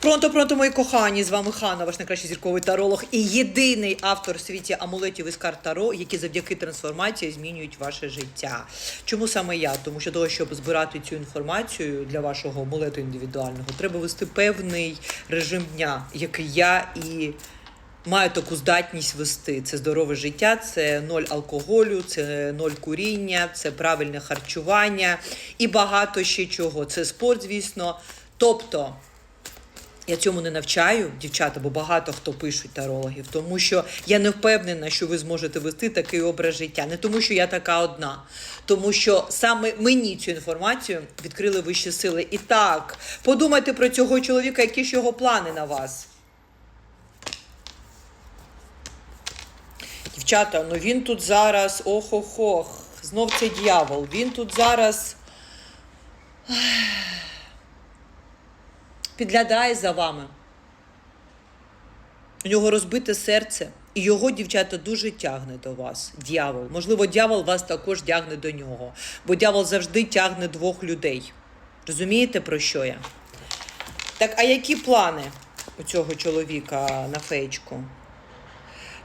Пронто, пронто, мої кохані, з вами Хана, ваш найкращий зірковий таролог і єдиний автор в світі амулетів із карт Таро, які завдяки трансформації змінюють ваше життя. Чому саме я? Тому що того, щоб збирати цю інформацію для вашого амулету індивідуального, треба вести певний режим дня, який я і маю таку здатність вести. Це здорове життя, це ноль алкоголю, це ноль куріння, це правильне харчування і багато ще чого. Це спорт, звісно. Тобто. Я цьому не навчаю, дівчата, бо багато хто пишуть тарологів, тому що я не впевнена, що ви зможете вести такий образ життя. Не тому, що я така одна, тому що саме мені цю інформацію відкрили вищі сили. І так, подумайте про цього чоловіка, які ж його плани на вас. Дівчата, ну він тут зараз ох-ох-ох, знов цей дьявол. Він тут зараз підглядає за вами. У нього розбите серце, і його дівчата дуже тягне до вас. Дьявол. Можливо, дьявол вас також тягне до нього, бо дьявол завжди тягне двох людей. Розумієте, про що я? Так, а які плани у цього чоловіка на феєчку?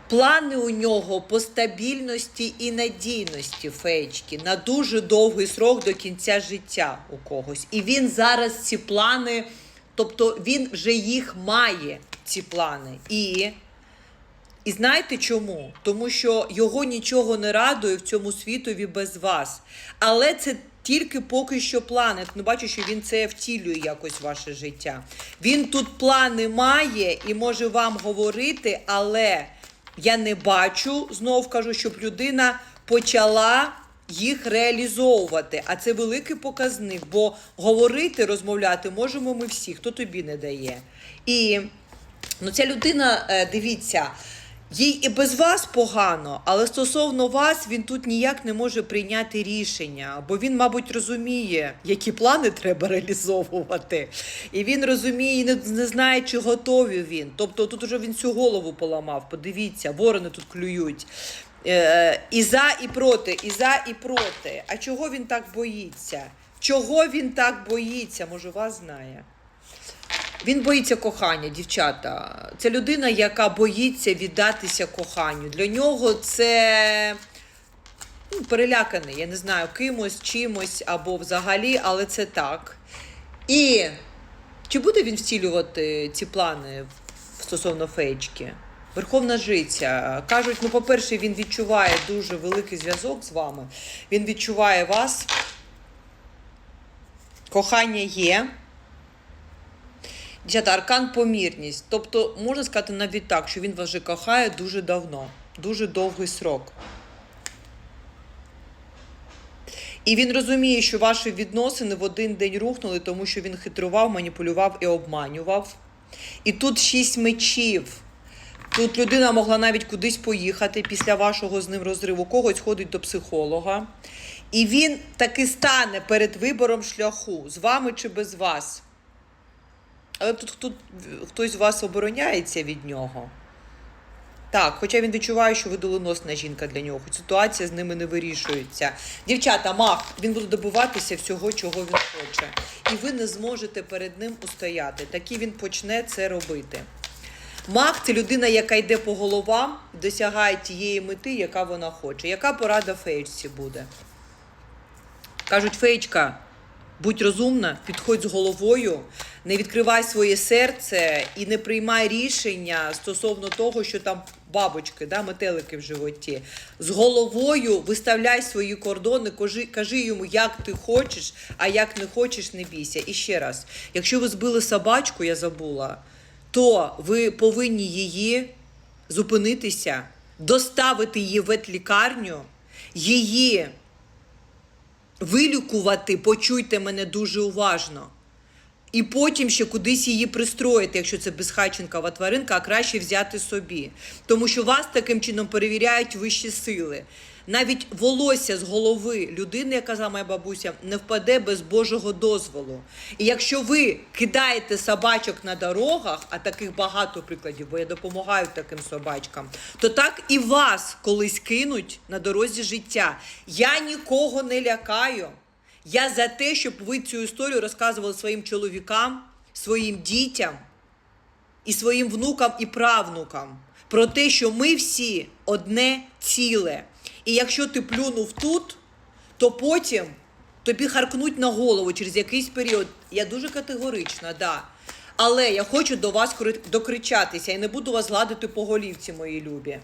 Плани у нього по стабільності і надійності феєчки на дуже довгий срок до кінця життя у когось. І він зараз ці плани, тобто він вже їх має, ці плани. І, і знаєте чому? Тому що його нічого не радує в цьому світові без вас. Але це тільки поки що плани. Не бачу, що він це втілює якось в ваше життя. Він тут плани має і може вам говорити, але я не бачу, знов кажу, щоб людина почала їх реалізовувати. А це великий показник, бо говорити, розмовляти можемо ми всі, хто тобі не дає. І ну, ця людина, е, дивіться. Їй і без вас погано, але стосовно вас він тут ніяк не може прийняти рішення, бо він, мабуть, розуміє, які плани треба реалізовувати. І він розуміє, не, не знає, чи готові він. Тобто тут уже він всю голову поламав. Подивіться, ворони тут клюють. Е, і за, і проти, і за, і проти. А чого він так боїться? Чого він так боїться? Може, вас знає? Він боїться кохання, дівчата. Це людина, яка боїться віддатися коханню. Для нього це ну, переляканий, я не знаю, кимось, чимось або взагалі, але це так. І чи буде він втілювати ці плани стосовно феєчки? Верховна жиця. Кажуть, ну, по-перше, він відчуває дуже великий зв'язок з вами. Він відчуває вас. Кохання є. Дівчата, аркан помірність. Тобто, можна сказати навіть так, що він вас вже кохає дуже давно, дуже довгий срок. І він розуміє, що ваші відносини в один день рухнули, тому що він хитрував, маніпулював і обманював. І тут шість мечів. Тут людина могла навіть кудись поїхати після вашого з ним розриву, когось ходить до психолога. І він таки стане перед вибором шляху, з вами чи без вас. Але тут, тут хтось з вас обороняється від нього. Так, хоча він відчуває, що ви доленосна жінка для нього, хоч ситуація з ними не вирішується. Дівчата, мах, він буде добиватися всього, чого він хоче. І ви не зможете перед ним устояти. Таки він почне це робити. Мах це людина, яка йде по головам, досягає тієї мети, яка вона хоче. Яка порада феєчці буде? Кажуть, феєчка, будь розумна, підходь з головою, не відкривай своє серце і не приймай рішення стосовно того, що там бабочки, да, метелики в животі. З головою виставляй свої кордони, кажи, кажи йому, як ти хочеш, а як не хочеш, не бійся. І ще раз, якщо ви збили собачку, я забула, то ви повинні її зупинитися, доставити її в ветлікарню, її вилікувати, почуйте мене дуже уважно. І потім ще кудись її пристроїти, якщо це безхатченкова тваринка, а краще взяти собі. Тому що вас таким чином перевіряють вищі сили. Навіть волосся з голови людини, яка казала моя бабуся, не впаде без Божого дозволу. І якщо ви кидаєте собачок на дорогах, а таких багато прикладів, бо я допомагаю таким собачкам, то так і вас колись кинуть на дорозі життя. Я нікого не лякаю. Я за те, щоб ви цю історію розказували своїм чоловікам, своїм дітям і своїм внукам і правнукам про те, що ми всі одне ціле. І якщо ти плюнув тут, то потім тобі харкнуть на голову через якийсь період. Я дуже категорична, да. Але я хочу до вас докричатися і не буду вас гладити по голівці, мої любі.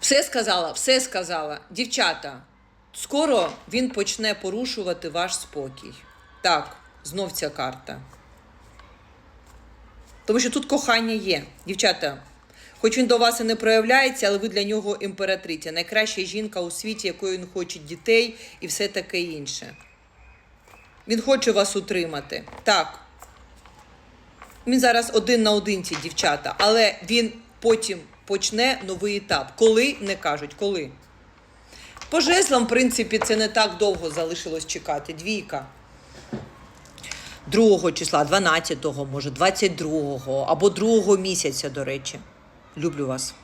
Все сказала, все сказала. Дівчата, скоро він почне порушувати ваш спокій. Так, знов ця карта. Тому що тут кохання є. Дівчата, хоч він до вас і не проявляється, але ви для нього імператриця. Найкраща жінка у світі, якою він хоче дітей і все таке інше. Він хоче вас утримати. Так. Він зараз один на одинці, дівчата, але він потім почне новий етап. Коли не кажуть, коли. По жезлам, в принципі, це не так довго залишилось чекати. Двійка. 2 числа, 12-го, може, 22-го або 2-го місяця, до речі. Люблю вас.